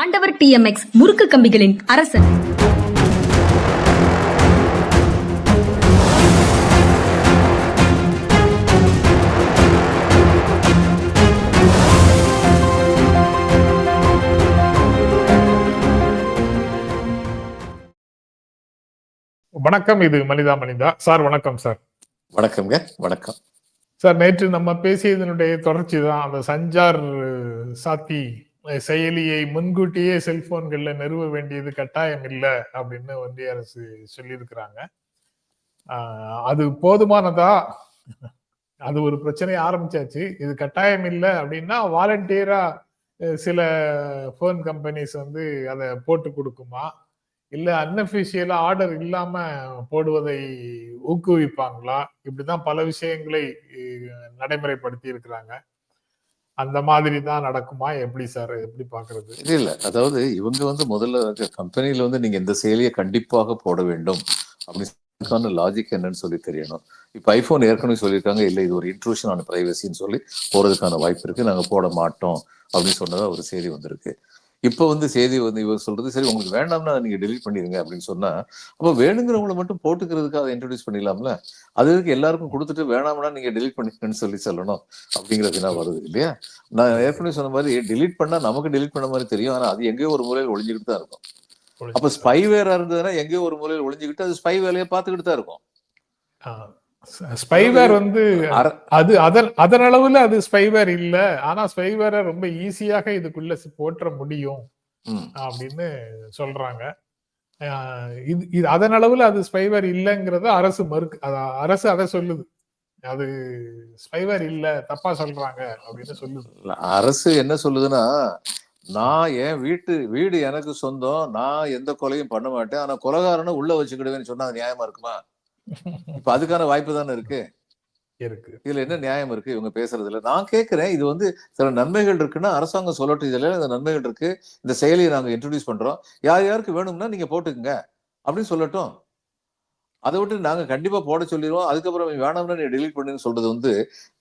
ஆண்டவர் டிஎம்எக்ஸ் முறுக்கு கம்பிகளின் அரசன். வணக்கம் இது மனிதா மனிதா. சார் வணக்கம் சார். வணக்கம்ங்க வணக்கம். சார் நேற்று நம்ம பேசியதனுடைய தொடர்ச்சி தான் அந்த சஞ்சார் சாத்தி செயலியை முன்கூட்டியே செல்போன்கள்ல நிறுவ வேண்டியது கட்டாயம் இல்லை அப்படின்னு ஒன்றிய அரசு சொல்லியிருக்கிறாங்க. அது போதுமானதா? அது ஒரு பிரச்சனையை ஆரம்பிச்சாச்சு. இது கட்டாயம் இல்லை அப்படின்னா வாலண்டியரா சில ஃபோன் கம்பெனிஸ் வந்து அதை போட்டு கொடுக்குமா? இல்லை அன்அஃபிஷியலாக ஆர்டர் இல்லாம போடுவதை ஊக்குவிப்பாங்களா? இப்படிதான் பல விஷயங்களை நடைமுறைப்படுத்தி இருக்கிறாங்க. அந்த மாதிரி தான் நடக்குமா? எப்படி சார்? எப்படி பாக்குறது இல்ல இல்ல. அதாவது இவங்க வந்து முதல்ல கம்பெனில வந்து நீங்க இந்த செயலியை கண்டிப்பாக போட வேண்டும். அப்படின்னு லாஜிக் என்னன்னு சொல்லி தெரியணும். இப்போ ஐபோன் ஏற்கனவே சொல்லியிருக்காங்க இல்லை இது ஒரு இன்ட்ரூஷன் ஆன பிரைவசின்னு சொல்லி போறதுக்கான வாய்ப்பு இருக்கு. நாங்க போட மாட்டோம் அப்படின்னு சொன்னதா ஒரு செய்தி வந்திருக்கு. இப்போ வந்து செய்தி வந்து இவர் சொல்றது சரி உங்களுக்கு வேண்டாம்னா நீங்க டெலீட் பண்ணிடுங்க அப்படின்னு சொன்னா அப்போ வேணுங்கிறவங்கள மட்டும் போட்டுக்கிறதுக்கு அதை இன்ட்ரடியூஸ் பண்ணிடலாம்ல? அது எதுக்கு எல்லாருக்கும் கொடுத்துட்டு வேணாம்னா நீங்க டெலீட் பண்ணிக்கணும்னு சொல்லி சொல்லணும் அப்படிங்கிறதுனா வருது இல்லையா? நான் ஏற்கனவே சொன்ன மாதிரி டெலீட் பண்ணா நமக்கு டெலீட் பண்ண மாதிரி தெரியும். ஆனா அது எங்கேயோ ஒரு மூலையில் ஒளிஞ்சுக்கிட்டு தான் இருக்கும். அப்ப ஸ்பைவேரா இருந்ததுன்னா எங்கேயோ ஒரு மூலையில் ஒளிஞ்சுக்கிட்டு அது ஸ்பை வேலையை பார்த்துக்கிட்டு தான் இருக்கும். ஸ்பைவேர் வந்து அது அதன் அதன் அளவுல அது ஸ்பைவேர் இல்ல. ஆனா ஸ்பைவேரை ரொம்ப ஈஸியாக இதுக்குள்ள போற்ற முடியும். அப்படின்னு சொல்றாங்க. இது இது அதன் அளவுல அது ஸ்பைவேர் இல்லைங்கிறத அரசு மறுக்கு அரசு அதை சொல்லுது. அது ஸ்பைவேர் இல்ல தப்பா சொல்றாங்க அப்படின்னு சொல்லுது. அரசு என்ன சொல்லுதுன்னா நான் என் வீட்டு வீடு எனக்கு சொந்தம் நான் எந்த கொலையும் பண்ண மாட்டேன். ஆனா கொலகாரனை உள்ள வச்சுக்கிடுவேன்னு சொன்னா அது நியாயமா இருக்குமா? இப்ப அதுக்கான வாய்ப்பு தானே இருக்கு? இருக்கு. இதுல என்ன நியாயம் இருக்கு? இவங்க பேசுறதுல நான் கேட்கிறேன் இது வந்து சில நன்மைகள் இருக்குன்னா அரசாங்கம் சொல்லட்டும் இதுல இந்த நன்மைகள் இருக்கு. இந்த செயலியை நாங்க இன்ட்ரடியூஸ் பண்றோம். யார் யாருக்கு வேணும்னா நீங்க போட்டுக்குங்க அப்படின்னு சொல்லட்டும். அதை விட்டு நாங்க கண்டிப்பா போட சொல்லிடுவோம். அதுக்கப்புறம் வேணாம்னா நீ டெலீட் பண்ணுன்னு சொல்றது வந்து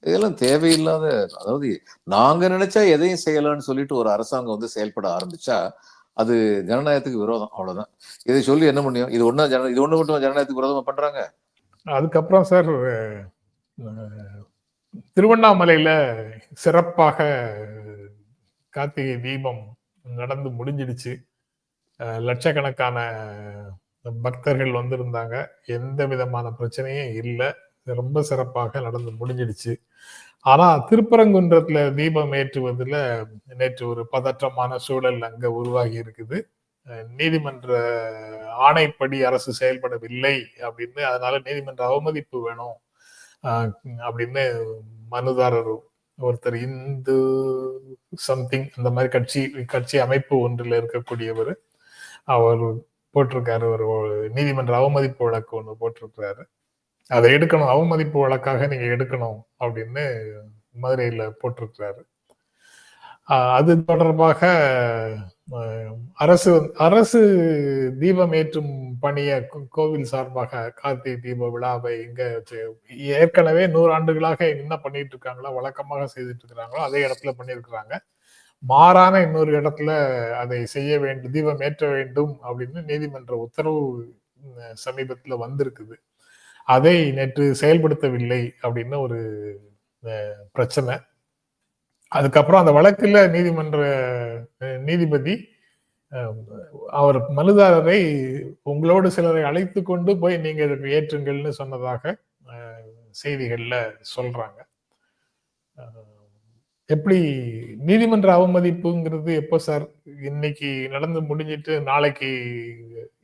இதெல்லாம் தேவையில்லாத அதாவது நாங்க நினைச்சா எதையும் செய்யலாம்னு சொல்லிட்டு ஒரு அரசாங்கம் வந்து செயல்பட ஆரம்பிச்சா அது ஜனநாயகத்துக்கு விரோதம் அவ்வளவுதான். இதை சொல்லி என்ன முடியும் இது ஒண்ணா ஜன இது ஒண்ணு மட்டும் ஜனநாயகத்துக்கு விரோதமா பண்றாங்க? அதுக்கப்புறம் சார் திருவண்ணாமலையில சிறப்பாக கார்த்திகை தீபம் நடந்து முடிஞ்சிடுச்சு. லட்சக்கணக்கான பக்தர்கள் வந்திருந்தாங்க. எந்த விதமான பிரச்சனையும் இல்லை. ரொம்ப சிறப்பாக நடந்து முடிஞ்சிடுச்சு. ஆனா திருப்பரங்குன்றத்துல தீபம் ஏற்றுவதில் நேற்று ஒரு பதற்றமான சூழல் அங்க உருவாகி இருக்குது. நீதிமன்ற ஆணைப்படி அரசு செயல்படவில்லை அப்படின்னு அதனால நீதிமன்ற அவமதிப்பு வேணும் அப்படின்னு மனுதாரர் ஒருத்தர் இந்து சம்திங் அந்த மாதிரி கட்சி கட்சி அமைப்பு ஒன்றில் இருக்கக்கூடியவர் அவர் போட்டிருக்காரு ஒரு நீதிமன்ற அவமதிப்பு வழக்கு ஒன்று போட்டிருக்கிறாரு. அதை எடுக்கணும் அவமதிப்பு வழக்காக நீங்க எடுக்கணும் அப்படின்னு மதுரையில போட்டிருக்கிறாரு. அது தொடர்பாக அரசு அரசு தீபம் ஏற்றும் பணியை கோவில் சார்பாக கார்த்திகை தீப விழாவை இங்க ஏற்கனவே நூறு ஆண்டுகளாக என்ன பண்ணிட்டு இருக்காங்களோ வழக்கமாக செய்துட்டு இருக்கிறாங்களோ அதே இடத்துல பண்ணியிருக்கிறாங்க. மாறான இன்னொரு இடத்துல அதை செய்ய வேண்டும் தீபம் ஏற்ற வேண்டும் அப்படின்னு நீதிமன்ற உத்தரவு சமீபத்துல வந்திருக்குது. அதை நேற்று செயல்படுத்தவில்லை அப்படின்னு ஒரு பிரச்சனை. அதுக்கப்புறம் அந்த வழக்கில் நீதிமன்ற நீதிபதி அவர் மனுதாரரை உங்களோடு சிலரை அழைத்து கொண்டு போய் நீங்க இதற்கு ஏற்றுங்கள்னு சொன்னதாக செய்திகளில் செய்திகள்ல சொல்றாங்க. எப்படி நீதிமன்ற அவமதிப்புங்கிறது எப்போ சார் இன்னைக்கு நடந்து முடிஞ்சிட்டு நாளைக்கு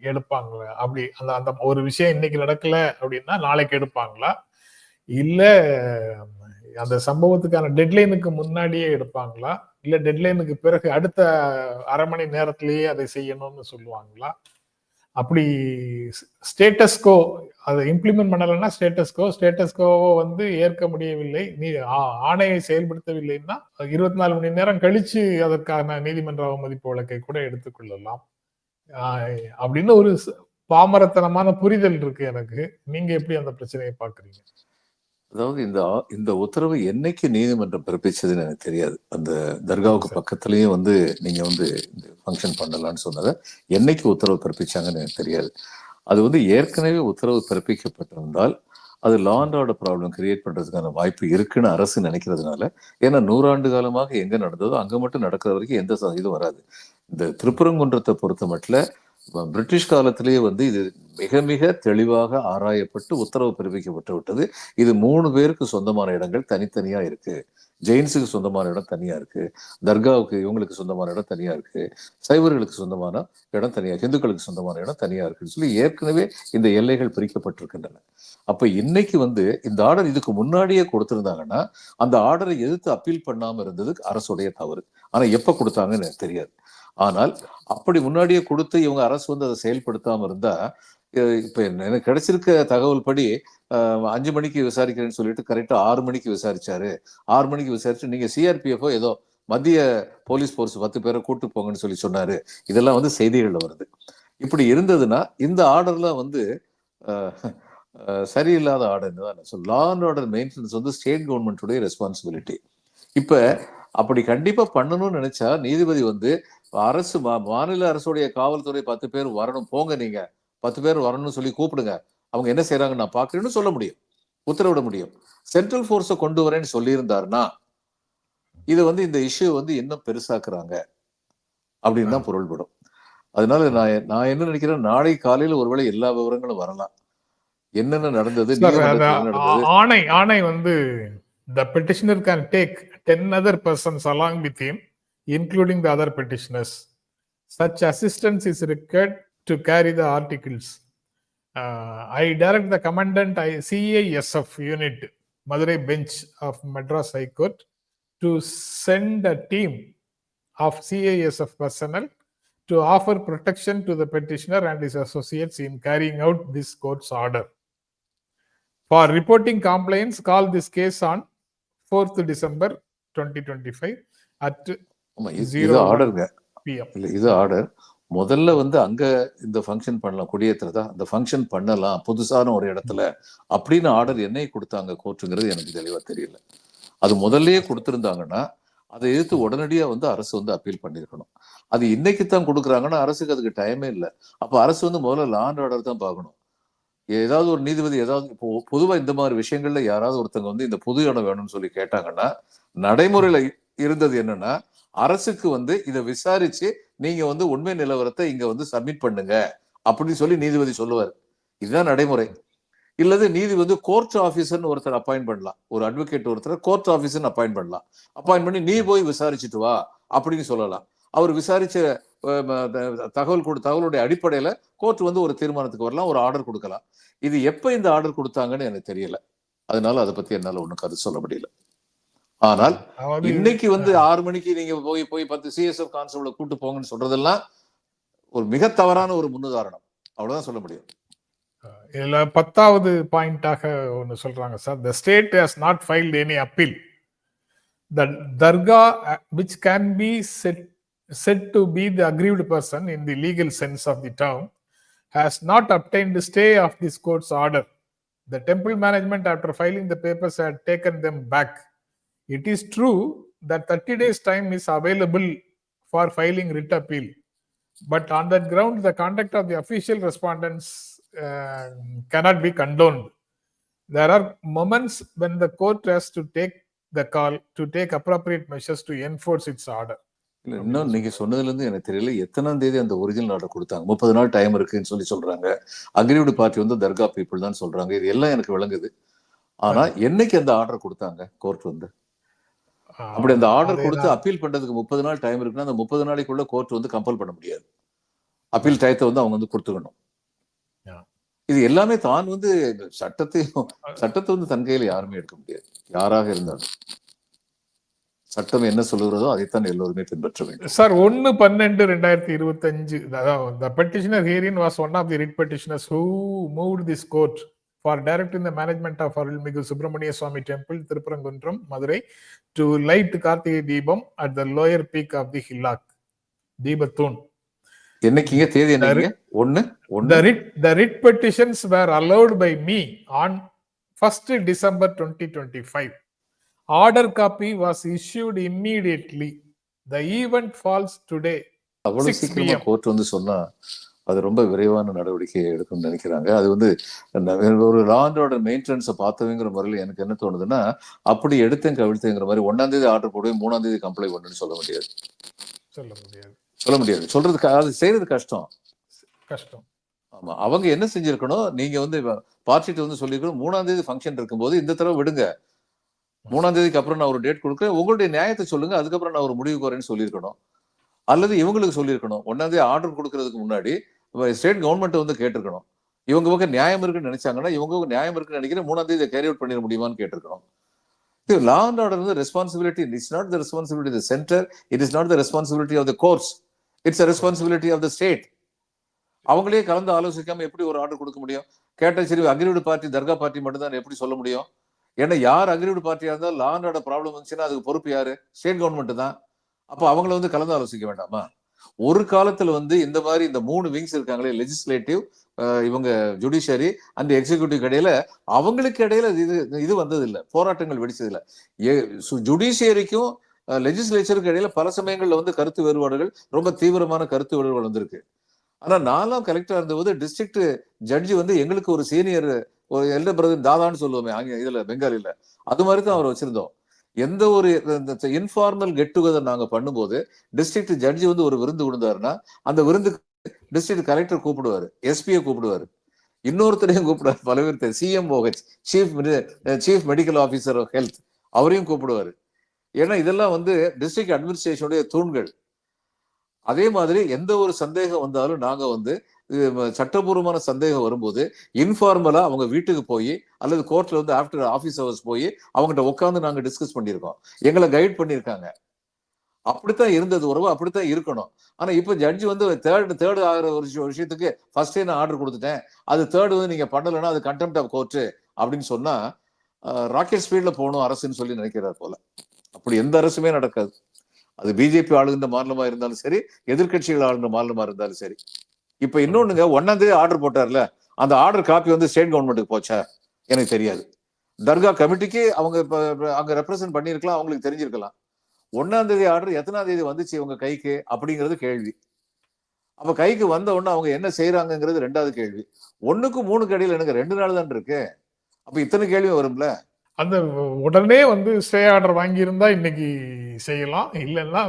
எடுப்பாங்களா? அப்படி அந்த அந்த ஒரு விஷயம் இன்னைக்கு நடக்கல அப்படின்னா நாளைக்கு எடுப்பாங்களா? இல்ல அந்த சம்பவத்துக்கான டெட்லைனுக்கு முன்னாடியே எடுப்பாங்களா? இல்ல டெட்லைனுக்கு பிறகு அடுத்த அரை மணி நேரத்திலேயே அதை செய்யணும்னு சொல்லுவாங்களா? அப்படி ஸ்டேட்டஸ்கோ அதை இம்ப்ளிமெண்ட் பண்ணலைன்னா ஸ்டேட்டஸ்கோ ஸ்டேட்டஸ்கோவோ வந்து ஏற்க முடியவில்லை. நீ ஆணையை செயல்படுத்தவில்லைன்னா இருபத்தி நாலு மணி நேரம் கழிச்சு அதற்கான நீதிமன்ற அவமதிப்பு வழக்கை கூட எடுத்துக்கொள்ளலாம் அப்படின்னு ஒரு பாமரத்தனமான புரிதல் இருக்கு எனக்கு. நீங்க எப்படி அந்த பிரச்சனையை பாக்குறீங்க அதாவது இந்த இந்த உத்தரவு என்னைக்கு நீதிமன்றம் பிறப்பிச்சதுன்னு எனக்கு தெரியாது. அந்த தர்காவுக்கு. பக்கத்துலயும் வந்து நீங்க வந்து இந்த ஃபங்க்ஷன் பண்ணலாம்னு சொன்னதை என்னைக்கு உத்தரவு பிறப்பிச்சாங்கன்னு எனக்கு தெரியாது. அது வந்து ஏற்கனவே உத்தரவு பிறப்பிக்கப்பட்டிருந்தால் அது law and order problem create பண்றதுக்கான வாய்ப்பு இருக்குன்னு அரசு நினைக்கிறதுனால ஏன்னா நூறாண்டு காலமாக எங்க நடந்ததோ அங்க மட்டும் நடக்கிற வரைக்கும் எந்த இதுவும் வராது. இந்த திருப்பரங்குன்றத்தை பொறுத்த மட்டும் பிரிட்டிஷ் காலத்திலேயே வந்து இது மிக மிக தெளிவாக ஆராயப்பட்டு உத்தரவு பிறப்பிக்கப்பட்டு விட்டது. இது மூணு பேருக்கு சொந்தமான இடங்கள் தனித்தனியா இருக்கு. ஜெயின்ஸுக்கு சொந்தமான இடம் தனியா இருக்கு. தர்காவுக்கு இவங்களுக்கு சொந்தமான இடம் தனியா இருக்கு. சைவர்களுக்கு சொந்தமான இடம் தனியா ஹிந்துக்களுக்கு சொந்தமான இடம் தனியா இருக்குன்னு சொல்லி ஏற்கனவே இந்த எல்லைகள் பிரிக்கப்பட்டிருக்கின்றன. அப்ப இன்னைக்கு வந்து இந்த ஆர்டர் இதுக்கு முன்னாடியே கொடுத்திருந்தாங்கன்னா அந்த ஆர்டரை எதிர்த்து அப்பீல் பண்ணாம இருந்தது அரசுடைய தவறு. ஆனா எப்ப கொடுத்தாங்கன்னு தெரியாது. ஆனால் அப்படி முன்னாடியே கொடுத்து இவங்க அரசு வந்து அதை செயல்படுத்தாம இருந்தா இப்ப எனக்கு கிடைச்சிருக்க தகவல் படி அஞ்சு மணிக்கு விசாரிக்கிறேன்னு சொல்லிட்டு கரெக்டா ஆறு மணிக்கு விசாரிச்சாரு. ஆறு மணிக்கு விசாரிச்சு நீங்க சிஆர்பிஎஃப்ஓ ஏதோ மத்திய போலீஸ் போர்ஸ் பத்து பேரை கூட்டு போங்கன்னு சொல்லி சொன்னாரு. இதெல்லாம் வந்து செய்திகள்ல வருது. இப்படி இருந்ததுன்னா இந்த ஆர்டர்ல வந்து சரியில்லாத ஆர்டர் தான். So law and order maintenance வந்து ஸ்டேட் கவர்மெண்ட்டுடைய ரெஸ்பான்சிபிலிட்டி இப்ப அப்படி கண்டிப்பா பண்ணணும்னு நினைச்சா நீதிபதி வந்து அரசு மாநில அரசுடைய காவல்துறை பத்து பேர் வரணும். போங்க நீங்க. பத்து பேர் வரணும்னு சொல்லி கூப்பிடுங்க. அவங்க என்ன செய்யறாங்க நான் பாக்குறேன்னு சொல்ல முடியும். உத்தரவிட முடியும். சென்ட்ரல் ஃபோர்ஸை கொண்டு வரேன்னு சொல்லியிருந்தாருன்னா இது வந்து இந்த இஷ்யூ வந்து இன்னும் பெருசாக்குறாங்க. அப்படின்னு தான் பொருள்படும். அதனால நான் நான் என்ன நினைக்கிறேன் நாளை காலையில ஒருவேளை எல்லா விவரங்களும் வரலாம். என்னென்ன நடந்தது ஆணை ஆணை வந்து the petitioner can take ten other persons along with him. Including the other petitioners. Such assistance is required to carry the articles. Uh, i direct the commandant I, casf unit madurai bench of madras high court to send a team of casf personnel to offer protection to the petitioner and his associates in carrying out this court's order. For reporting complaints, call this case on 4th December 2025 at ஆமா, இது-. ஆர்டருங்க. இல்ல இது order முதல்ல வந்து அங்க இந்த function பண்ணலாம் குடியேற்றதா அந்த ஃபங்க்ஷன் பண்ணலாம் புதுசான ஒரு இடத்துல அப்படின்னு ஆர்டர் என்னை கொடுத்தாங்க கோர்ட்டுங்கிறது எனக்கு தெளிவா தெரியல. அது முதல்லயே கொடுத்திருந்தாங்கன்னா அதை எதிர்த்து உடனடியா வந்து அரசு வந்து அப்பீல் பண்ணிருக்கணும். அது இன்னைக்கு தான் கொடுக்குறாங்கன்னா அரசுக்கு அதுக்கு டைமே இல்லை. அப்ப அரசு வந்து முதல்ல லாண்ட் ஆர்டர் தான் பார்க்கணும். ஏதாவது ஒரு நீதிபதி ஏதாவது இப்போ பொதுவா இந்த மாதிரி விஷயங்கள்ல யாராவது ஒருத்தங்க வந்து இந்த பொது இடம் வேணும்னு சொல்லி கேட்டாங்கன்னா நடைமுறையில இருந்தது என்னன்னா அரசுக்கு வந்து இதை விசாரிச்சு நீங்க வந்து உண்மை நிலவரத்தை இங்க வந்து சப்மிட் பண்ணுங்க அப்படின்னு சொல்லி நீதிபதி சொல்லுவார். இதுதான் நடைமுறை. இல்லது நீதி வந்து கோர்ட் ஆஃபீஸர்னு ஒருத்தர் அப்பாயிண்ட் பண்ணலாம். ஒரு அட்வொகேட் ஒருத்தர் கோர்ட் ஆஃபீஸர்னு அப்பாயிண்ட் பண்ணலாம். அப்பாயிண்ட் பண்ணி நீ போய் விசாரிச்சுட்டு வா அப்படின்னு சொல்லலாம். அவர் விசாரிச்ச தகவல் கொடு தகவலுடைய அடிப்படையில் கோர்ட் வந்து ஒரு தீர்மானத்துக்கு வரலாம் ஒரு ஆர்டர் கொடுக்கலாம். இது எப்போ இந்த ஆர்டர் கொடுத்தாங்கன்னு எனக்கு தெரியல. அதனால அதை பற்றி என்னால் ஒன்றும் கருத்து சொல்ல முடியல. ஆனால் இன்னைக்கு வந்து ஆறு மணிக்கு நீங்க போய் போய் பத்து சிஎஸ்எஃப் கான்ஸ்டபிள கூட்டு போங்கன்னு சொல்றதெல்லாம் ஒரு மிக தவறான ஒரு முன்னுதாரணம். அவ்வளவுதான் சொல்ல முடியும். இதுல பத்தாவது பாயிண்டாக ஒன்னு சொல்றாங்க sir. The state has not filed any appeal the dargah which can be set set to be the aggrieved person in the legal sense of the term has not obtained stay of this court's order. The temple management, after filing the papers, had taken them back. It is true that 30 days' time is available for filing writ appeal. But on that ground, the conduct of the official respondents uh, cannot be condoned. There are moments when the court has to take the call to take appropriate measures to enforce its order. இல்ல இன்னும் நீங்க சொன்னதுல இருந்து எனக்கு தெரியல எத்தனாம் தேதி அந்த ஒரிஜினல் ஆர்டர் கொடுத்தாங்க முப்பது நாள் டைம் இருக்குன்னு சொல்லி சொல்றாங்க அக்ரிவ்டு பார்ட்டி வந்து தர்கா பீப்புள் தான் சொல்றாங்க இது எல்லாம் எனக்கு விளங்குது ஆனா என்னைக்கு அந்த ஆர்டர் கொடுத்தாங்க கோர்ட் வந்து அப்படி அந்த ஆர்டர் கொடுத்து அப்பீல் பண்றதுக்கு முப்பது நாள் டைம் இருக்குன்னா அந்த முப்பது நாளைக்குள்ள கோர்ட் வந்து கம்பல் பண்ண முடியாது. அப்பீல் டயத்தை வந்து அவங்க வந்து கொடுத்துக்கணும். இது எல்லாமே தான் வந்து சட்டத்தையும் சட்டத்தை வந்து தன் கையில யாருமே எடுக்க முடியாது. யாராக இருந்தாலும். சட்டம் என்ன சொல்லுகிறதோ அதைத்தான் எல்லோருமே பின்பற்ற வேண்டும். சார் ஒன்னு பன்னெண்டு ரெண்டாயிரத்தி இருபத்தஞ்சு petitioner herein was one of the writ petitioners who moved this court for directing the management of Arulmigu Subramaniya Swamy temple Thiruparankundram Madurai to light Karthigai Deepam at the lower peak of the hillock தீபத்தூண் என்னைக்குங்க தேதி என்னைக்கு ஒண்ணு The ஒண்ணு writ, the writ petitions were allowed by me on 1st December 2025. Order copy was issued immediately. The event falls today. அவ்வளவு 6 சீக்கிரமா. Court வந்து சொன்னா அது ரொம்ப விரைவான நடவடிக்கை எடுக்கும்னு நினைக்கிறாங்க. அது வந்து ஒரு லா அண்ட் ஆர்டர் மெயின்டெனன்ஸை பார்த்தவங்கிற முறையில் எனக்கு என்ன தோணுதுன்னா அப்படி எடுத்தேன் கவிழ்த்தேங்கிற மாதிரி ஒன்னாம் தேதி ஆர்டர் போடுவேன் மூணாம் தேதி கம்ப்ளைண்ட் பண்ணுன்னு சொல்ல முடியாது. சொல்ல முடியாது. சொல்ல முடியாது. சொல்றது அது செய்யறது கஷ்டம். கஷ்டம். ஆமா. அவங்க என்ன செஞ்சிருக்கணும்? நீங்க வந்து பார்ட்டிட்டு வந்து சொல்லிருக்கணும் மூணாம் தேதி ஃபங்க்ஷன் இருக்கும்போது இந்த தடவை விடுங்க. மூணாம் தேதிக்கு அப்புறம் நான் ஒரு டேட் கொடுக்குறேன். உங்களுடைய நியாயத்தை சொல்லுங்க அதுக்கப்புறம் நான் ஒரு முடிவுக்கு வரேன்னு சொல்லியிருக்கணும். அல்லது இவங்களுக்கு சொல்லியிருக்கணும். ஒன்னாம் தேதி ஆர்டர் கொடுக்கறதுக்கு முன்னாடி ஸ்டேட் கவர்மெண்ட் வந்து கேட்டிருக்கணும். இவங்க பக்கம் நியாயம் இருக்குன்னு நினைச்சாங்கன்னா இவங்க நியாயம் இருக்குன்னு நினைக்கிறேன் மூணாம் தேதி கேரி அவுட் பண்ணிட முடியுமான்னு கேட்டிருக்கணும். இது லா அண்ட் ஆர்டர் வந்து responsibility it's not the responsibility the centre it is not the responsibility of the courts it's responsibility of the state அவங்களே கலந்து ஆலோசிக்காம எப்படி ஒரு ஆர்டர் கொடுக்க முடியும்? கேட்ட சரி அக்ரிவிடு பார்ட்டி தர்கா பார்ட்டி மட்டும் தான் எப்படி சொல்ல முடியும்? ஏன்னா யார் அக்ரிவிடு பார்ட்டியா இருந்தால் லா அண்ட் ஆர்டர் ப்ராப்ளம் வந்துச்சுன்னா அதுக்கு பொறுப்பு யாரு? ஸ்டேட் கவர்மெண்ட் தான். அப்போ அவங்கள வந்து கலந்து ஆலோசிக்க வேண்டாமா? ஒரு காலத்துல வந்து இந்த மாதிரி இந்த மூணு விங்ஸ் இருக்காங்களே லெஜிஸ்லேட்டிவ் இவங்க ஜுடிஷியரி அந்த எக்ஸிகியூட்டிவ் இடையில அவங்களுக்கு இடையில இது இது வந்தது இல்லை போராட்டங்கள் வெடிச்சது இல்லை ஜுடிஷியரிக்கும் லெஜிஸ்லேச்சருக்கு இடையில பல சமயங்கள்ல வந்து கருத்து வேறுபாடுகள் ரொம்ப தீவிரமான கருத்து வேறுபாடு வந்திருக்கு. ஆனா நாலாம் கலெக்டரா இருந்தபோது டிஸ்ட்ரிக்ட் ஜட்ஜி வந்து எங்களுக்கு ஒரு சீனியர் ஒரு எல்டர் பிரதர் தாதான்னு சொல்லுவோமே அங்கே இதுல பெங்காலில. அது மாதிரி தான் அவர் வச்சிருந்தோம். எந்த ஒரு இன்ஃபார்மல் கெட் டுகெதர் நாங்க பண்ணும்போது டிஸ்ட்ரிக்ட் ஜட்ஜி வந்து ஒரு விருந்து கொடுத்தாருன்னா அந்த விருந்துக்கு டிஸ்ட்ரிக்ட் கலெக்டர் கூப்பிடுவாரு எஸ்பியை கூப்பிடுவாரு. இன்னொருத்தரையும் கூப்பிடுவாரு பல பேர் CMOH chief chief medical officer of health அவரையும் கூப்பிடுவாரு. ஏன்னா இதெல்லாம் வந்து டிஸ்ட்ரிக்ட் அட்மினிஸ்ட்ரேஷனுடைய தூண்கள். அதே மாதிரி எந்த ஒரு சந்தேகம் வந்தாலும் நாங்க வந்து சட்டபூர்வமான சந்தேகம் வரும்போது இன்ஃபார்மலா அவங்க வீட்டுக்கு போய் அல்லது கோர்ட்ல வந்து ஆஃப்டர் ஆஃபீஸ் ஹவர்ஸ் போய் அவங்ககிட்ட உட்காந்து நாங்க டிஸ்கஸ் பண்ணியிருக்கோம். எங்களை கைட் பண்ணியிருக்காங்க. அப்படித்தான் இருந்தது உறவு அப்படித்தான் இருக்கணும். ஆனா இப்ப ஜட்ஜி வந்து தேர்ட் தேர்ட் ஆகிற ஒரு விஷயத்துக்கு ஃபர்ஸ்டே நான் ஆர்டர் கொடுத்துட்டேன். அது தேர்ட் வந்து நீங்க பண்ணலைன்னா அது கண்டெம்ட் ஆஃப் கோர்ட்டு அப்படின்னு சொன்னா ராக்கெட் ஸ்பீட்ல போகணும் அரசுன்னு சொல்லி நினைக்கிறார் போல. அப்படி எந்த அரசுமே நடக்காது. அது பிஜேபி ஆளுகின்ற மாநிலமா இருந்தாலும் சரி எதிர்க்கட்சிகள் ஆளுகின்ற மாநிலமா இருந்தாலும் சரி. இப்ப இன்னொன்னுங்க ஒன்னாந்தேதி ஆர்டர் போட்டார்ல அந்த ஆர்டர் காப்பி வந்து ஸ்டேட் கவர்மெண்ட்டுக்கு போச்சா? எனக்கு தெரியாது. தர்கா கமிட்டிக்கு அவங்க இப்போ அங்கே ரெப்ரசென்ட் பண்ணியிருக்கலாம் அவங்களுக்கு தெரிஞ்சிருக்கலாம். ஒன்னாம் தேதி ஆர்டர் எத்தனாம் தேதி வந்துச்சு இவங்க கைக்கு? அப்படிங்கிறது கேள்வி. அப்போ கைக்கு வந்த உடனே அவங்க என்ன செய்கிறாங்கங்கிறது ரெண்டாவது கேள்வி. ஒன்றுக்கு மூணுக்கு கடையில் எனக்கு ரெண்டு நாள் தான் இருக்கு? அப்போ இத்தனை கேள்வி வரும்ல? அந்த உடனே வந்து ஸ்டே ஆர்டர் வாங்கியிருந்தா இன்னைக்கு செய்யலாம். இல்லைன்னா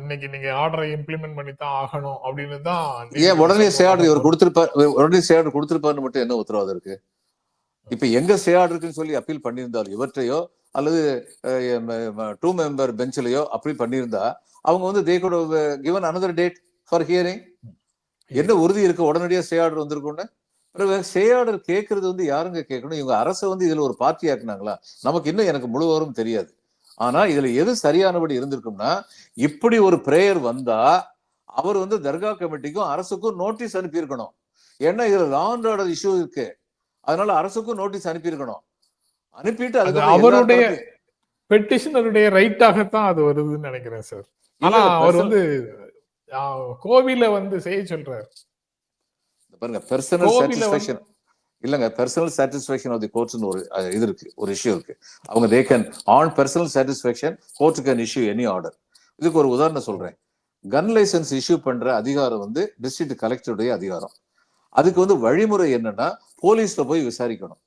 இன்னைக்கு நீங்க ஆர்டரை இம்ப்ளிமெண்ட் பண்ணி தான் ஆகணும் அப்படின்னு தான் ஏன் உடனே சேஆர்டர் இவர் கொடுத்திருப்பார் உடனே சேஆர்டர் கொடுத்திருப்பாருன்னு மட்டும் என்ன உத்தரவாதம் இருக்கு? இப்ப எங்க சேஆர்டர் இருக்குன்னு சொல்லி அப்பீல் பண்ணியிருந்தாலும் இவற்றையோ அல்லது டூ மெம்பர் பெஞ்சிலையோ அப்படி பண்ணியிருந்தா அவங்க வந்து தே கூட given another date for hearing என்ன உறுதி இருக்கு? உடனடியா ஸ்டே ஆர்டர் வந்திருக்கும்னு? பிறகு ஆர்டர் கேட்கறது வந்து யாருங்க கேட்கணும் இவங்க அரசை வந்து இதுல ஒரு பார்ட்டி ஆக்குனாங்களா? நமக்கு இன்னும் எனக்கு முழுவதும் தெரியாது. ஆனா இதுல எது சரியானபடி இருந்திருக்கும்னா இப்படி ஒரு பிரேயர் வந்தா அவர் வந்து தர்கா கமிட்டிக்கும் அரசுக்கும் நோட்டீஸ் அனுப்பியிருக்கணும். ஏன்னா இதுல லா அண்ட் ஆர்டர் இஷ்யூ இருக்கு. அதனால அரசுக்கும் நோட்டீஸ் அனுப்பியிருக்கணும். அனுப்பிட்டு அது அவருடைய பெட்டிஷனருடைய ரைட்டாகத்தான் அது வருதுன்னு நினைக்கிறேன் சார் ஆனா அவர் வந்து கோவில வந்து செய்ய சொல்றாரு. பாருங்க பெர்சனல் சாட்டிஸ்ஃபேக்ஷன் இல்லங்க பெர்சனல் சாட்டிஸ்ஃபேக்ஷன் ஆஃப் தி கோர்ட்ஸ்னு ஒரு இது இருக்கு ஒரு இஷ்யூ இருக்கு. அவங்க they can on personal satisfaction court can issue any order இதுக்கு ஒரு உதாரணம் சொல்றேன். கன் லைசன்ஸ் இஷ்யூ பண்ற அதிகாரம் வந்து டிஸ்ட்ரிக்ட் கலெக்டருடைய அதிகாரம். அதுக்கு வந்து வழிமுறை என்னன்னா போலீஸ்ல போய் விசாரிக்கணும்.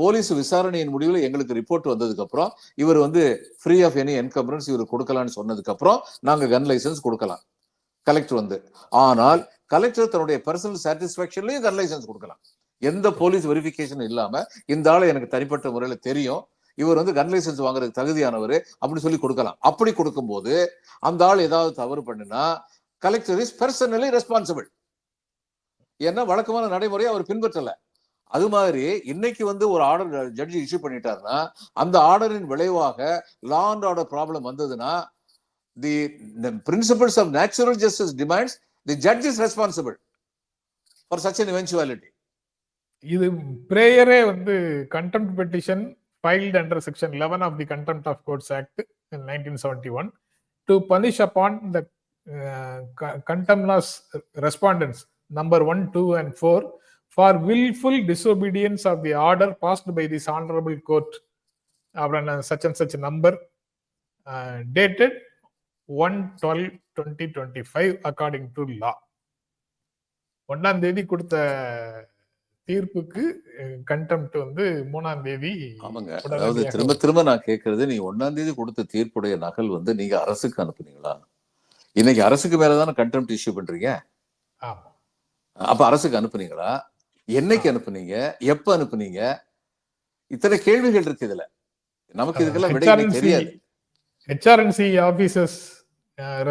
போலீஸ் விசாரணையின் முடிவில் எங்களுக்கு ரிப்போர்ட் வந்ததுக்கு அப்புறம் இவர் வந்து ஃப்ரீ ஆஃப் எனி என்கம்பரன்ஸ் இவர் கொடுக்கலாம்னு சொன்னதுக்கு அப்புறம் நாங்க கன் லைசன்ஸ் கொடுக்கலாம். கலெக்டர் வந்து. ஆனால் கலெக்டர் தன்னுடைய பர்சனல் சாட்டிஸ்பாக்சன்லயும் கன் லைசன்ஸ் கொடுக்கலாம். எந்த போலீஸ் வெரிஃபிகேஷன் இல்லாம இந்த ஆள் எனக்கு தனிப்பட்ட முறையில தெரியும். இவர் வந்து கன் லைசன்ஸ் வாங்குறதுக்கு தகுதியானவர் அப்படின்னு சொல்லி கொடுக்கலாம். அப்படி கொடுக்கும்போது அந்த ஆள் ஏதாவது தவறு பண்ணுனா கலெக்டர் இஸ் பர்சனலி ரெஸ்பான்சிபிள் ஏன்னா வழக்கமான நடைமுறையை அவர் பின்பற்றல. அது மாதிரி இன்னைக்கு வந்து ஒரு ஆர்டர் ஜட்ஜி இஷ்யூ பண்ணிட்டாருன்னா அந்த ஆர்டரின் விளைவாக லா அண்ட் ஆர்டர் ப்ராப்ளம் வந்ததுன்னா the principles of natural justice demands the judge is responsible for such an eventuality இது பிரேயரே வந்து contempt petition filed under section 11 of the contempt of courts act in 1971 to punish upon the uh, co- contemptuous respondents number 1 2 and 4 for willful disobedience of the order passed by this honorable court அப்புறம் such and such number dated one twelve twenty twenty five according to law ஒன்னாம் தேதி கொடுத்த தீர்ப்புக்கு contempt வந்து மூணாம் தேதி ஆமாங்க அதாவது திரும்ப திரும்ப நான் கேட்கறது நீங்க ஒன்னாம் தேதி கொடுத்த தீர்ப்புடைய நகல் வந்து நீங்க அரசுக்கு அனுப்புனீங்களா? இன்னைக்கு அரசுக்கு மேலதானே கண்டெம்ட் இஷ்யூ பண்றீங்க? அப்ப அரசுக்கு அனுப்புனீங்களா? என்னைக்கு அனுப்புனீங்க? எப்ப அனுப்புனீங்க? இத்தனை கேள்விகள் இருக்கு இதுல. நமக்கு இதுக்கெல்லாம் விடை தெரியாது. HRNC officers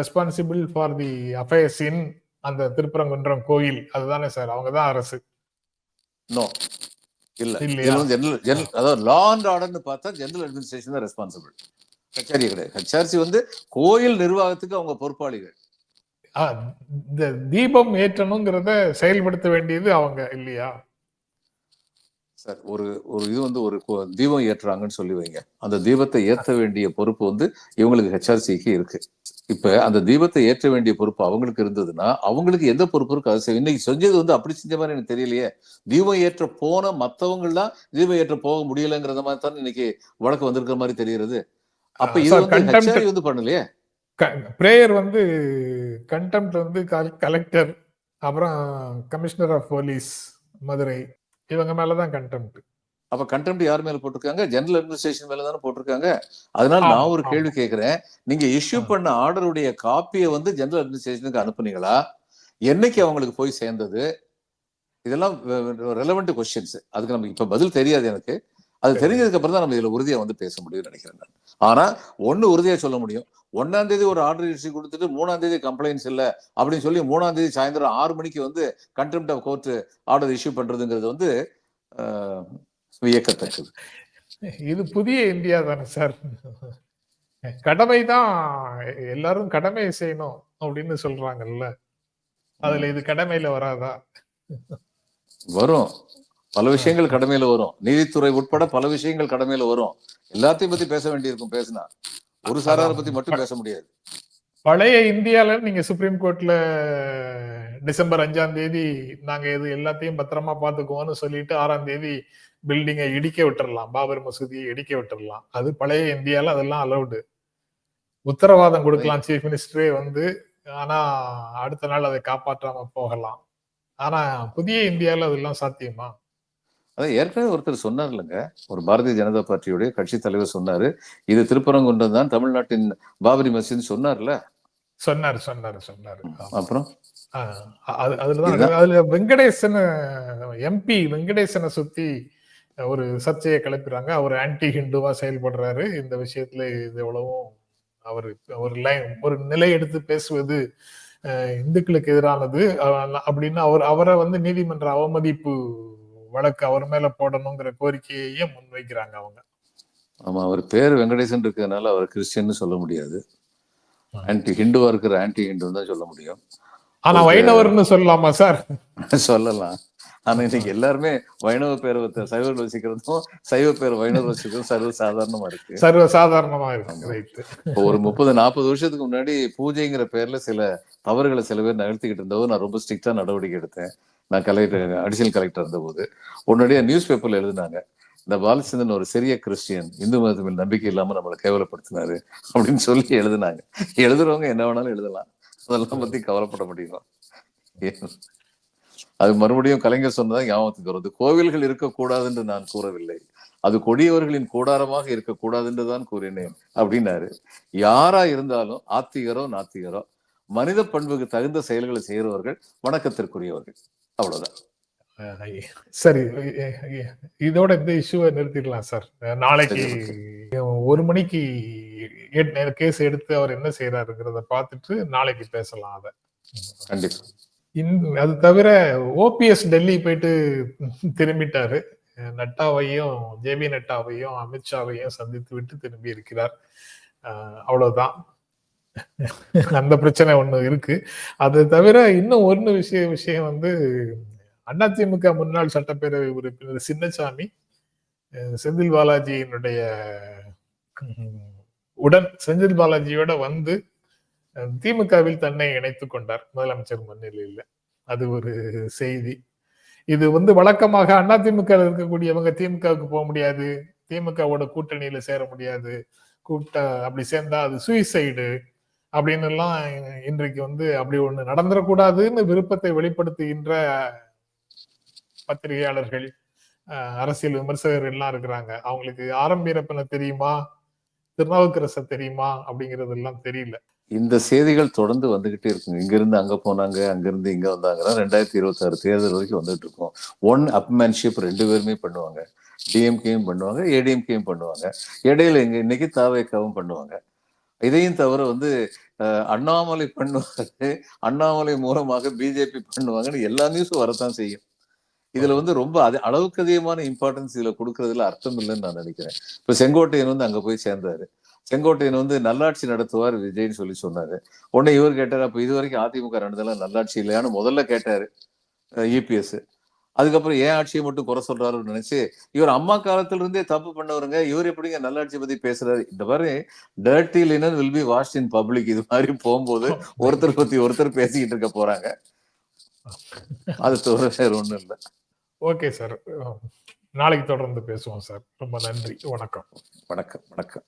responsible for the affairs in அந்த திருப்பரங்குன்றம் கோயில். அதுதானே சார் அவங்க தான் அரசு. நோ இல்ல. வந்து ஜெனரல் அதாவது லா அண்ட் ஆர்டர்னு பார்த்தா ஜெனரல் அட்மினிஸ்ட்ரேஷன் தான் ரெஸ்பான்சிபிள் ஹெச்ஆர்சி கிடையாது. ஹெச்ஆர்சி வந்து கோயில் நிர்வாகத்துக்கு அவங்க பொறுப்பாளிகள். இந்த தீபம் ஏற்றணுங்கிறத செயல்படுத்த வேண்டியது அவங்க இல்லையா? சார் ஒரு ஒரு இது வந்து ஒரு தீபம் ஏற்றுறாங்கன்னு சொல்லி வைங்க. அந்த தீபத்தை ஏற்ற வேண்டிய பொறுப்பு வந்து இவங்களுக்கு ஹெச்ஆர்சிக்கு இருக்கு. இப்ப அந்த தீபத்தை ஏற்ற வேண்டிய பொறுப்பு அவங்களுக்கு இருந்ததுன்னா அவங்களுக்கு எந்த பொறுப்பு இருக்கு அது இன்னைக்கு செஞ்சது வந்து அப்படி செஞ்ச மாதிரி எனக்கு தெரியலையே. தீபம் ஏற்ற போன மத்தவங்கலாம் தீபம் ஏற்ற போக முடியலங்கிறத மாதிரி தான் இன்னைக்கு வழக்கு வந்திருக்கிற மாதிரி தெரிகிறது. அப்ப இது வந்து வந்து பண்ணலையே? பிரேயர் வந்து கண்டெம்ட் வந்து கலெக்டர் அப்புறம் கமிஷனர் ஆஃப் போலீஸ் மதுரை இவங்க மேலதான் கண்டெம்ட் அப்ப கண்டெம்ட் யார் மேல போட்டிருக்காங்க? ஜெனரல் அட்மினிஸ்ட்ரேஷன் மேல தானே போட்டிருக்காங்க? அதனால நான் ஒரு. கேள்வி கேட்கிறேன் நீங்க இஷ்யூ. பண்ண ஆர்டருடைய காப்பியை வந்து ஜெனரல் அட்மினிஸ்ட்ரேஷனுக்கு அனுப்புனீங்களா? என்னைக்கு அவங்களுக்கு போய் சேர்ந்தது? இதெல்லாம் ரெலவெண்ட் கொஸ்டின்ஸ் அதுக்கு நமக்கு இப்ப பதில் தெரியாது எனக்கு. அது. தெரிஞ்சதுக்கு அப்புறம் தான் நம்ம இதுல உறுதியா வந்து பேச முடியும்னு நினைக்கிறேன் நான். ஆனா ஒண்ணு உறுதியா சொல்ல முடியும். ஒன்னாம் தேதி ஒரு ஆர்டர் இஷ்யூ கொடுத்துட்டு மூணாம் தேதி கம்ப்ளைண்ட்ஸ் இல்ல அப்படின்னு சொல்லி மூணாம் தேதி சாயந்தரம் ஆறு மணிக்கு வந்து contempt of court order issue பண்றதுங்கிறது வந்து வியக்கத்தக்கது. இது புதிய இந்தியா தானே சார். கடமை தான் எல்லாரும் கடமை செய்யணும் அப்படின்னு சொல்றாங்கல்ல. அதுல இது கடமையில வராதா? வரும். பல விஷயங்கள் கடமையில வரும். நீதித்துறை உட்பட பல விஷயங்கள் கடமையில வரும். எல்லாத்தையும் பத்தி பேச வேண்டியிருக்கும் பேசினா. ஒரு சாராரை பத்தி மட்டும் பேச முடியாது. பழைய இந்தியால நீங்க சுப்ரீம் கோர்ட்ல டிசம்பர் அஞ்சாம் தேதி நாங்க இது எல்லாத்தையும் பத்திரமா பாத்துக்குவோம்னு சொல்லிட்டு ஆறாம் தேதி பில்டிங்கை இடிக்க விட்டுறலாம். பாபர் மசூதியை இடிக்க விட்டுறலாம். அது பழைய இந்தியால அதெல்லாம் அலௌடு உத்தரவாதம் கொடுக்கலாம் சீஃப் மினிஸ்டரே வந்து ஆனா அடுத்த நாள் அதை காப்பாற்றாம போகலாம். ஆனா புதிய இந்தியால அதெல்லாம் சாத்தியமா? அதான் ஏற்கனவே ஒருத்தர் சொன்னார் இல்லைங்க ஒரு பாரதிய ஜனதா பார்ட்டியுடைய கட்சி தலைவர் சொன்னாரு. இது திருப்பரங்குன்றம் தான் தமிழ்நாட்டின் பாபரி மசீத் சொன்னார்ல. சொன்னாரு சொன்னாரு சொன்னாரு. அப்புறம்? அதுலதான். அதுல வெங்கடேசன் எம்பி வெங்கடேசனை சுத்தி ஒரு சர்ச்சையை கிளப்பிறாங்க அவர் ஆன்டி ஹிந்துவா செயல்படுறாரு. இந்த விஷயத்துல இது எவ்வளவும் அவர் ஒரு லைன் ஒரு நிலை எடுத்து பேசுவது இந்துக்களுக்கு எதிரானது. அப்படின்னு அவர் அவரை வந்து நீதிமன்ற அவமதிப்பு வழக்கு அவர் மேல போடணுங்கிற கோரிக்கையையும் முன்வைக்கிறாங்க அவங்க. ஆமா அவர் பேர் வெங்கடேசன் இருக்கிறதுனால அவர் கிறிஸ்டியன்னு சொல்ல முடியாது. ஆன்டி ஹிந்துவா இருக்கிற ஆன்டி ஹிந்துன்னு தான் சொல்ல முடியும். ஆனா வைணவர்னு சொல்லலாமா சார்? சொல்லலாம். ஆனா இன்னைக்கு எல்லாருமே வைணவ பேரை வச்ச சைவர் வசிக்கிறதும் சைவ பேர் வைணவ வசிக்கிறதும் சர்வ சாதாரணமா இருக்கு. சர்வ சாதாரணமா இருக்கு ஒரு முப்பது நாற்பது வருஷத்துக்கு முன்னாடி பூஜைங்கிற பேர்ல சில தவறுகளை சில பேர் நிகழ்த்திக்கிட்டு இருந்தபோது நான் ரொம்ப ஸ்ட்ரிக்டா நடவடிக்கை எடுத்தேன். நான் கலெக்டர் அடிஷனல் கலெக்டர் இருந்தபோது உடனடியாக நியூஸ் பேப்பர்ல எழுதினாங்க இந்த பாலச்சந்திரன் ஒரு சிறிய கிறிஸ்டியன் இந்து மதத்து மேல் நம்பிக்கை இல்லாம நம்மளை கேவலப்படுத்தினாரு அப்படின்னு சொல்லி எழுதினாங்க. எழுதுறவங்க என்ன வேணாலும் எழுதலாம். அதெல்லாம் பத்தி கவலைப்பட முடியும் அது மறுபடியும் கலைஞர் சொன்னதான் ஞாபகத்துக்கு வருது. கோவில்கள் இருக்கக்கூடாது என்று நான் கூறவில்லை. அது கொடியவர்களின் கூடாரமாக இருக்கக்கூடாது என்று தான் கூறினேன் அப்படின்னாரு. யாரா இருந்தாலும் ஆத்திகரோ நாத்திகரோ மனித பண்புக்கு தகுந்த செயல்களை செய்கிறவர்கள் வணக்கத்திற்குரியவர்கள். அவ்வளவுதான். சரி இதோட இந்த இஷ்யூவை நிறுத்திடலாம் சார் நாளைக்கு ஒரு மணிக்கு கேஸ் எடுத்து அவர் என்ன செய்யறாருங்கிறத பார்த்துட்டு நாளைக்கு பேசலாம் அதை. கண்டிப்பா. அது தவிர ஓபிஎஸ் டெல்லி போயிட்டு திரும்பிட்டாரு. நட்டாவையும் ஜேபி நட்டாவையும் அமித்ஷாவையும் சந்தித்து விட்டு திரும்பி இருக்கிறார். அவ்வளவுதான். அந்த பிரச்சனை ஒன்று இருக்கு. அது தவிர இன்னும் ஒன்று விஷய விஷயம் வந்து அதிமுக முன்னாள் சட்டப்பேரவை உறுப்பினர் சின்னசாமி செந்தில் பாலாஜியினுடைய உடன் செந்தில் பாலாஜியோட வந்து திமுகவில் தன்னை இணைத்துக் கொண்டார். முதலமைச்சர் முன்னிலையில் அது ஒரு செய்தி. இது வந்து வழக்கமாக அதிமுக இருக்கக்கூடியவங்க திமுகவுக்கு போக முடியாது. திமுகவோட கூட்டணியில சேர முடியாது. கூட்ட அப்படி சேர்ந்தா அது சூசைடு அப்படின்னு எல்லாம் இன்றைக்கு வந்து அப்படி ஒண்ணு நடந்துடக்கூடாதுன்னு விருப்பத்தை வெளிப்படுத்துகின்ற பத்திரிகையாளர்கள் அரசியல் விமர்சகர்கள் எல்லாம் இருக்கிறாங்க. அவங்களுக்கு ஆரம்பீரப்பனை தெரியுமா? திருநாவுக்கரச தெரியுமா? அப்படிங்கிறது எல்லாம் தெரியல. இந்த செய்திகள் தொடர்ந்து வந்துகிட்டே இருக்கும். இங்கிருந்து அங்க போனாங்க அங்கிருந்து இங்க வந்தாங்கன்னா ரெண்டாயிரத்தி இருபத்தி ஆறு தேர்தல் வரைக்கும் வந்துட்டு இருக்கோம். ஒன் அப்மேன்ஷிப் ரெண்டு பேருமே பண்ணுவாங்க. டிஎம்கேயும் பண்ணுவாங்க ஏடிஎம்கேயும் பண்ணுவாங்க. இடையில எங்க இன்னைக்கு தாவேக்காவும் பண்ணுவாங்க. இதையும் தவிர வந்து அஹ், அண்ணாமலை பண்ணுவாரு. அண்ணாமலை மூலமாக பிஜேபி பண்ணுவாங்கன்னு எல்லா நியூஸும் வரத்தான் செய்யும். இதுல வந்து ரொம்ப அது அளவுக்கு அதிகமான இம்பார்ட்டன்ஸ் இதுல கொடுக்கறதுல அர்த்தம் இல்லைன்னு நான் நினைக்கிறேன். இப்ப செங்கோட்டையன் வந்து அங்க போய் சேர்ந்தாரு. செங்கோட்டையன் வந்து நல்லாட்சி நடத்துவார் விஜய்னு சொல்லி சொன்னாரு. உடனே இவர் கேட்டார் அப்ப இது வரைக்கும் அதிமுக நடந்ததெல்லாம் நல்லாட்சி இல்லையான்னு முதல்ல கேட்டாரு இபிஎஸ் அதுக்கப்புறம் ஏன் ஆட்சியை மட்டும் குறை சொல்றாருன்னு நினைச்சு இவர் அம்மா காலத்துல இருந்தே தப்பு பண்ணவருங்க. இவர் எப்படிங்க நல்லாட்சி பத்தி பேசுறாரு? இந்த மாதிரி dirty linen will be washed in public இது மாதிரி போகும்போது ஒருத்தர் பத்தி ஒருத்தர் பேசிக்கிட்டு இருக்க போறாங்க. அது தவிர வேற ஒண்ணும் இல்லை. Okay sir. நாளைக்கு தொடர்ந்து பேசுவோம் சார். ரொம்ப நன்றி. வணக்கம். வணக்கம் வணக்கம்.